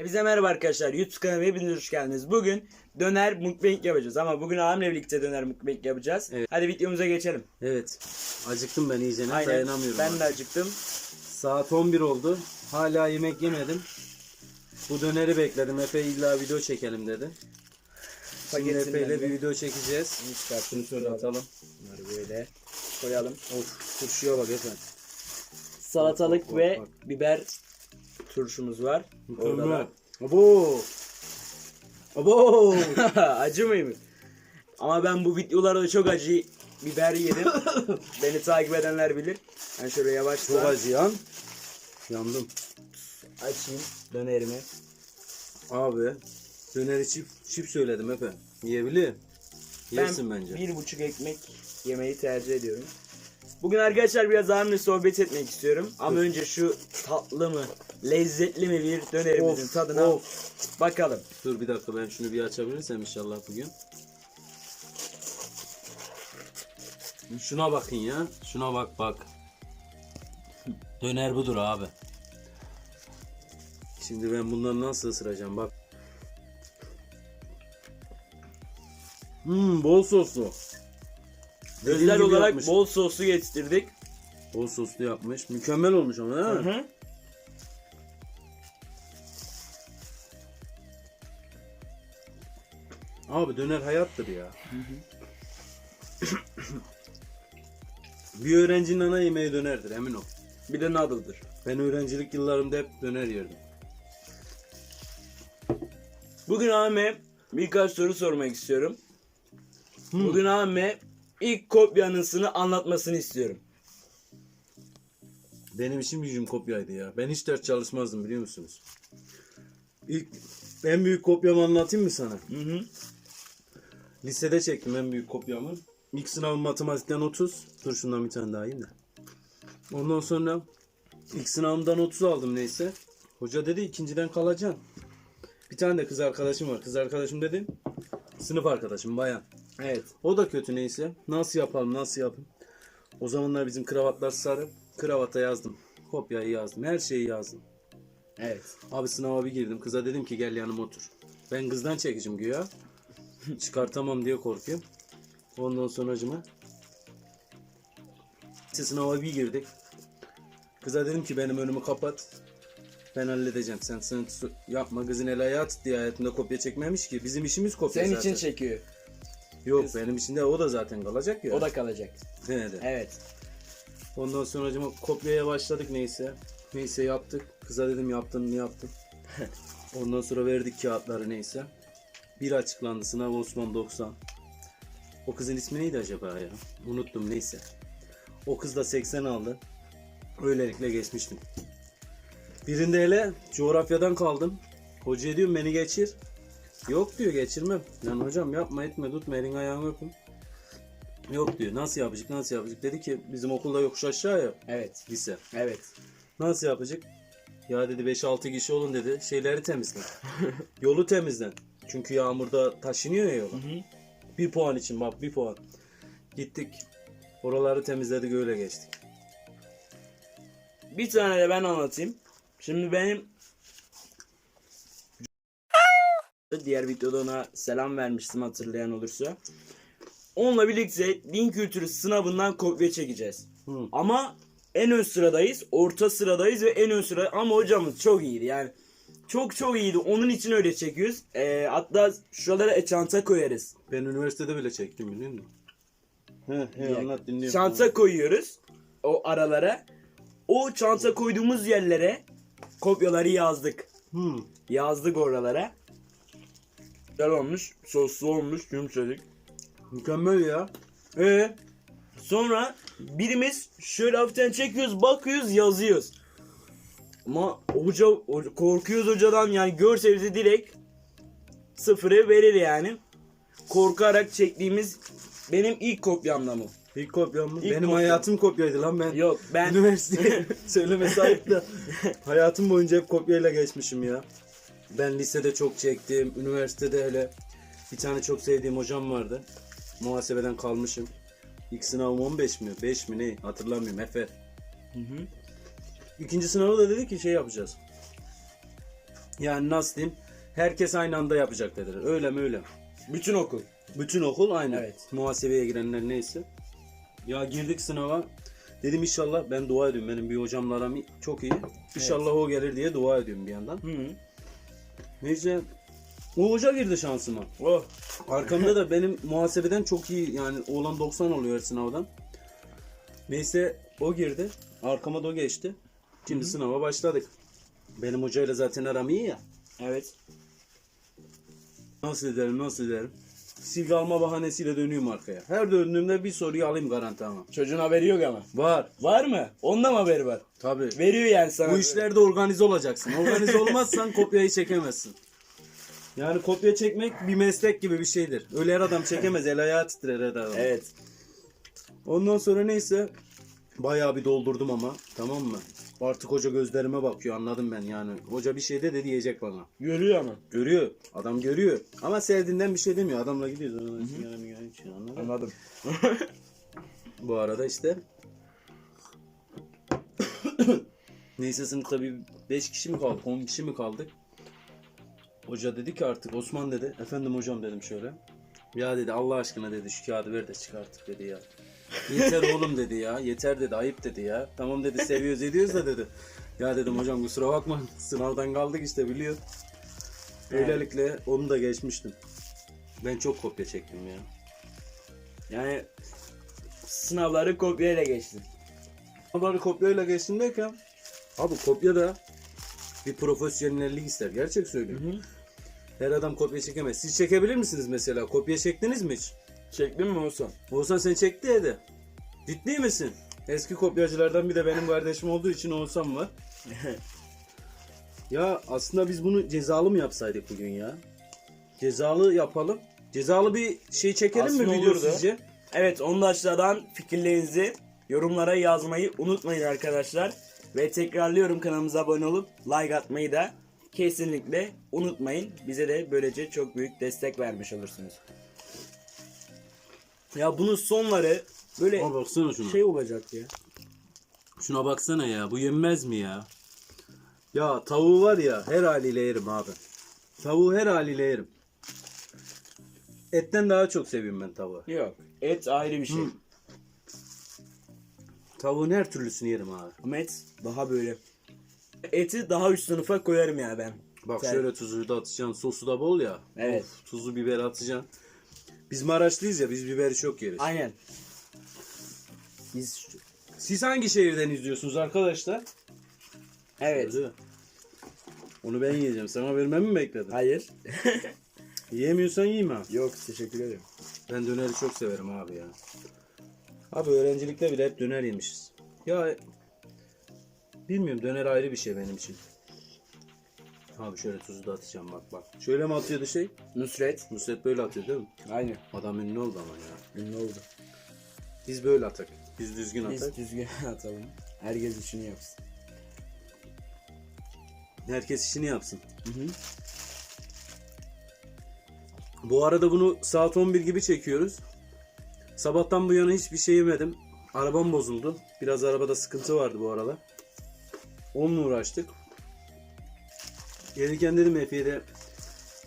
Hepinize merhaba arkadaşlar. YouTube kanalıma hepiniz hoş geldiniz. Bugün döner mukbang yapacağız ama bugün abimle birlikte döner mukbang yapacağız. Evet. Hadi videomuza geçelim. Evet. Acıktım ben iyice. Aynen. Dayanamıyorum. Ben artık. de acıktım. Saat 11 oldu. Hala yemek yemedim. Bu döneri bekledim. Efe illa video çekelim dedi. Şimdi Efe ile bir video çekeceğiz. Çıkarttım. Şunu şöyle atalım. Bunları böyle koyalım. Of turşuya bak Efe. Salatalık Bak, bak, ve bak. biber turşumuz var. Orada da. Abo. Abo. acı mıymış? Ama ben bu videolarda çok acı biber yedim. Beni takip edenler bilir. Ben şöyle yavaşça Çok acıyan. Yandım. açayım dönerimi. Abi. Döneri çift, çift söyledim Efe. Yiyebilir. Yersin ben bence. bir buçuk ekmek yemeyi tercih ediyorum. Bugün arkadaşlar biraz abimle sohbet etmek istiyorum. Ama önce şu tatlı mı, lezzetli mi bir dönerimizin Of, tadına of. bakalım. Dur bir dakika ben şunu bir açabilirsem inşallah bugün. Şuna bakın ya. Şuna bak bak. Döner budur abi. Şimdi ben bunları nasıl ısıracağım bak. Hmm bol soslu. Özel olarak yapmış. bol soslu getirdik. bol soslu yapmış. Mükemmel olmuş ama değil mi? Hı hı. Abi döner hayattır ya. bir öğrencinin ana yemeği dönerdir emin ol. Bir de noodle'dır. Ben öğrencilik yıllarımda hep döner yerdim. Bugün abime birkaç soru sormak istiyorum. Bugün abime ilk kopyanısını anlatmasını istiyorum. Benim işim gücüm kopyaydı ya. Ben hiç ders çalışmazdım biliyor musunuz? İlk en büyük kopyamı anlatayım mı sana? Hı hı. Lisede çektim en büyük kopyamı. İlk sınavım matematikten 30. Dur şundan bir tane daha yiyeyim de. Ondan sonra ilk sınavımdan 30 aldım neyse. Hoca dedi ikinciden kalacaksın. Bir tane de kız arkadaşım var. Kız arkadaşım dedi. Sınıf arkadaşım bayan. Evet. O da kötü neyse. Nasıl yapalım nasıl yapayım. O zamanlar bizim kravatlar sarı. Kravata yazdım. Kopyayı yazdım. Her şeyi yazdım. Evet. Abi sınava bir girdim. Kıza dedim ki gel yanıma otur. Ben kızdan çekeceğim güya. Çıkartamam diye korkuyorum. Ondan sonracıma işte sınava bir girdik. Kıza dedim ki benim önümü kapat. Ben halledeceğim. Sen sınıf yapma. Kızın el ayağı tut diye hayatında kopya çekmemiş ki. Bizim işimiz kopya Senin zaten. için çekiyor. Yok benim için de o da zaten kalacak ya. O da kalacak. De. Evet. Ondan sonra kopyaya başladık neyse. Neyse yaptık. Kıza dedim yaptın mı yaptım. Ondan sonra verdik kağıtları neyse. Bir açıklandı sınav Osman 90. O kızın ismi neydi acaba ya? Unuttum neyse. O kız da 80 aldı. Öylelikle geçmiştim. Birinde hele coğrafyadan kaldım. Hocaya diyorum beni geçir. Yok diyor geçirmem. Lan hocam yapma etme tutma elin ayağını öpün. Yok diyor. Nasıl yapacak? Nasıl yapacak? Dedi ki bizim okulda yokuş aşağı ya Evet. lise. Evet. Nasıl yapacak? Ya dedi 5-6 kişi olun dedi. Şeyleri temizlen. Yolu temizlen. Çünkü yağmurda taşınıyor ya yola. Bir puan için bak bir puan. Gittik. Oraları temizledik öyle geçtik. Bir tane de ben anlatayım. Şimdi benim diğer videoda ona selam vermiştim hatırlayan olursa. Onunla birlikte din kültürü sınavından kopya çekeceğiz. Hı. Ama en ön sıradayız, orta sıradayız ve en ön sıra ama hocamız çok iyiydi yani. Çok çok iyiydi. Onun için öyle çekiyoruz. Ee, hatta şuralara e, çanta koyarız. Ben üniversitede bile çektim biliyor musun? He he anlat dinliyorum. Çanta koyuyoruz o aralara. O çanta koyduğumuz yerlere kopyaları yazdık. Hı. Yazdık oralara. Güzel olmuş, soslu olmuş, yumuşacık. Mükemmel ya. Ee, sonra birimiz şöyle hafiften çekiyoruz, bakıyoruz, yazıyoruz. Ama hoca, korkuyoruz hocadan yani görse bizi direkt sıfırı verir yani. Korkarak çektiğimiz benim ilk kopyamda mı? İlk kopyam mı? İlk Benim kopyam. hayatım kopyaydı lan ben. Yok ben Üniversite söylemesi ayıp da hayatım boyunca hep kopyayla geçmişim ya. Ben lisede çok çektim. Üniversitede hele bir tane çok sevdiğim hocam vardı. Muhasebeden kalmışım. İlk sınavım 15 mi? 5 mi ne? Hatırlamıyorum. Efe. İkinci sınavı da dedi ki şey yapacağız. Yani nasıl diyeyim? Herkes aynı anda yapacak dediler. Öyle mi öyle? Bütün okul. Bütün okul aynı. Evet. Muhasebeye girenler neyse. Ya girdik sınava. Dedim inşallah ben dua ediyorum. Benim bir hocamla aram çok iyi. İnşallah o gelir diye dua ediyorum bir yandan. Hı. Neyse o hoca girdi şansıma. Oh. Arkamda da benim muhasebeden çok iyi yani oğlan 90 oluyor her sınavdan. Neyse o girdi. Arkama da o geçti. Şimdi sınava başladık. Benim hocayla zaten aram iyi ya. Evet. Nasıl ederim nasıl ederim. Silgi alma bahanesiyle dönüyorum arkaya. Her döndüğümde bir soruyu alayım garanti ama. Çocuğun haberi yok ama. Var. Var mı? Onda mı haberi var? Tabi. Veriyor yani sana. Bu işlerde organize olacaksın. Organize olmazsan kopyayı çekemezsin. Yani kopya çekmek bir meslek gibi bir şeydir. Öyle her adam çekemez. El ayağı titrer her adam. Evet. Ondan sonra neyse bayağı bir doldurdum ama tamam mı? Artık hoca gözlerime bakıyor anladım ben yani. Hoca bir şey de de diyecek bana. Görüyor ama. Görüyor. Adam görüyor. Ama sevdiğinden bir şey demiyor. Adamla gidiyoruz. Yani, yani, anladın mı? Anladım. Bu arada işte Neyse sınıfta bir 5 kişi mi kaldık 10 kişi mi kaldık Hoca dedi ki artık Osman dedi Efendim hocam dedim şöyle Ya dedi Allah aşkına dedi şu kağıdı ver de çıkarttık dedi ya Yeter oğlum dedi ya yeter dedi ayıp dedi ya Tamam dedi seviyoruz ediyoruz da dedi Ya dedim hocam kusura bakma sınavdan kaldık işte biliyor Öylelikle onu da geçmiştim Ben çok kopya çektim ya Yani sınavları kopyayla geçtin. Haber'i kopyayla geçsin derken abi kopya da bir profesyonellik ister. Gerçek söylüyorum. Her adam kopya çekemez. Siz çekebilir misiniz mesela? Kopya çektiniz mi hiç? Çektin mi Oğuzhan? Oğuzhan sen çekti ya de. Ciddi misin? Eski kopyacılardan bir de benim kardeşim olduğu için Oğuzhan var. ya aslında biz bunu cezalı mı yapsaydık bugün ya? Cezalı yapalım. Cezalı bir şey çekelim Aslında mi video olurdu. sizce? Evet onu da aşağıdan fikirlerinizi yorumlara yazmayı unutmayın arkadaşlar. Ve tekrarlıyorum kanalımıza abone olup like atmayı da kesinlikle unutmayın. Bize de böylece çok büyük destek vermiş olursunuz. Ya bunun sonları böyle baksana şuna. şey olacak ya. Şuna baksana ya bu yenmez mi ya? Ya tavuğu var ya her haliyle yerim abi. Tavuğu her haliyle yerim. Etten daha çok seviyorum ben tavuğu. Yok. Et ayrı bir şey. Tavuğun her türlüsünü yerim abi. Ama et daha böyle. Eti daha üst sınıfa koyarım ya ben. Bak Sen- şöyle tuzu da atacaksın sosu da bol ya. Evet. Of, tuzu biber atacaksın. Biz Maraşlıyız ya biz biberi çok yeriz. Aynen. Biz Siz hangi şehirden izliyorsunuz arkadaşlar? evet. Öyle. Onu ben yiyeceğim. Sana vermemi mi bekledin? Hayır. Yiyemiyorsan yiyeyim ha. Yok teşekkür ederim. Ben döneri çok severim abi ya. Abi öğrencilikte bile hep döner yemişiz. Ya bilmiyorum döner ayrı bir şey benim için. Abi şöyle tuzu da atacağım bak bak. Şöyle mi atıyordu şey? Nusret. Nusret böyle atıyor değil mi? Aynen. Adam ünlü oldu ama ya. Ünlü oldu. Biz böyle atak. Biz düzgün atak. Biz düzgün atalım. Herkes işini yapsın. Herkes işini yapsın. Hı hı. Bu arada bunu saat 11 gibi çekiyoruz. Sabahtan bu yana hiçbir şey yemedim. Arabam bozuldu. Biraz arabada sıkıntı vardı bu arada. Onunla uğraştık. Gelirken dedim Efe'ye de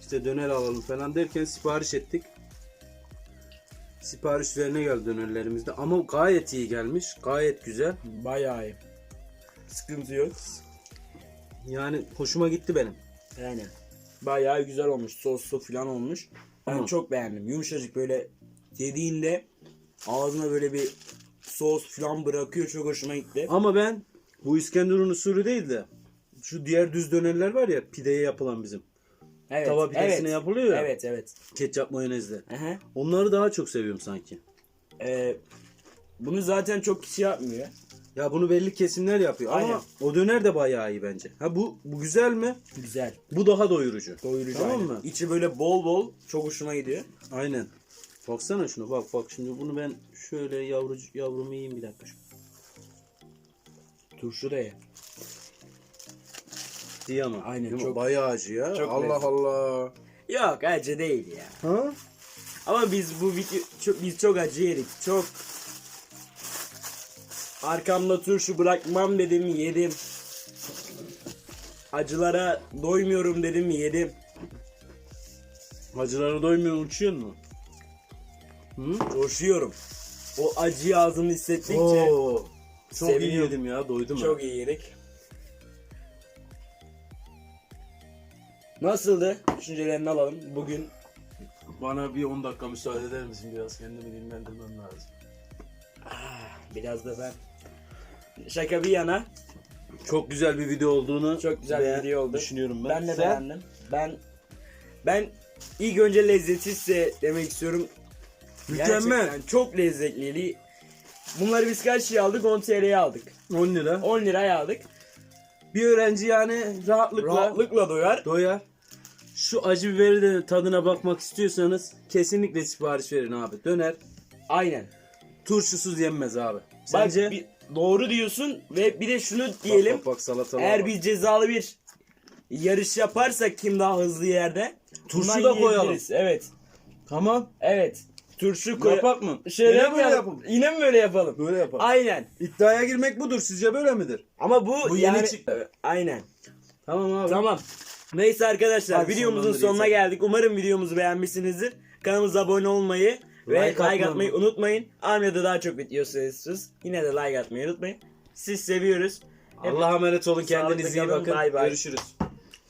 işte döner alalım falan derken sipariş ettik. Sipariş üzerine geldi dönerlerimizde ama gayet iyi gelmiş. Gayet güzel. Bayağı iyi. Sıkıntı yok. Yani hoşuma gitti benim. Yani bayağı güzel olmuş. Soslu falan olmuş. Ben Hı. çok beğendim. Yumuşacık böyle yediğinde ağzına böyle bir sos falan bırakıyor. Çok hoşuma gitti. Ama ben bu İskenderun usulü değil de şu diğer düz dönerler var ya pideye yapılan bizim. Evet. Tava pidesine evet. yapılıyor ya. Evet evet. Ketçap mayonezle. Aha. Onları daha çok seviyorum sanki. Ee, bunu zaten çok kişi yapmıyor. Ya bunu belli kesimler yapıyor Aynen. ama o döner de bayağı iyi bence. Ha bu bu güzel mi? Güzel. Bu daha doyurucu. Doyurucu Tamam aynen. mı? İçi böyle bol bol çok hoşuma gidiyor. Aynen. Baksana şunu bak bak şimdi bunu ben şöyle yavrucu yavrumu yiyeyim bir dakika. Turşu da ye. Diye ama. Aynen, Değil mi? çok- bayağı acı ya. çok Allah lezzetli. Allah. Yok acı değil ya. Ha? Ama biz bu video çok, biz çok acı yedik. Çok arkamda turşu bırakmam dedim yedim. acılara doymuyorum dedim yedim. Acılara doymuyor uçuyor mu? Hı? Coşuyorum. O acıyı ağzımda hissettikçe Oo, çok iyi Seviniyorum. yedim ya doydum. ha. çok iyi yedik. Nasıldı? Düşüncelerini alalım. Bugün Bana bir 10 dakika müsaade eder misin? Biraz kendimi dinlendirmem lazım. biraz da ben şaka bir yana Çok güzel bir video olduğunu Çok güzel bir beğen- video oldu. düşünüyorum ben. ben de Sen? beğendim. Ben ben ilk önce lezzeti size demek istiyorum. Mükemmel. Gerçekten çok lezzetliydi. Bunları biz kaç şey aldık? 10 TL'ye aldık. 10 lira. 10 liraya aldık. Bir öğrenci yani rahatlıkla, Rahatlıkla doyar. doyar. Şu acı biberi de tadına bakmak istiyorsanız kesinlikle sipariş verin abi. Döner Aynen. turşusuz yenmez abi. Sence? Bak bir- doğru diyorsun ve bir de şunu diyelim. Bak bak, salatalar Eğer bak. biz cezalı bir yarış yaparsak kim daha hızlı yerde Turşu bundan da koyalım. yiyebiliriz. Evet. Tamam. Evet. Turşu koy. Yapak mı? Şöyle Yine mi böyle yapalım? yapalım. Yine mi böyle yapalım? Böyle yapalım. Aynen. İddiaya girmek budur. Sizce böyle midir? Ama bu, Bu yeni yani- çıktı. Aynen. Tamam abi. Tamam. Neyse arkadaşlar Hadi videomuzun sonuna geldik. Umarım videomuzu beğenmişsinizdir. Kanalımıza abone olmayı ve Like like, atmayı atmayı unutmayın. Ahmet'e daha çok video istiyorsanız yine de like atmayı unutmayın. Siz seviyoruz. Allah'a emanet olun. Kendinize iyi bakın. bay bay. Görüşürüz.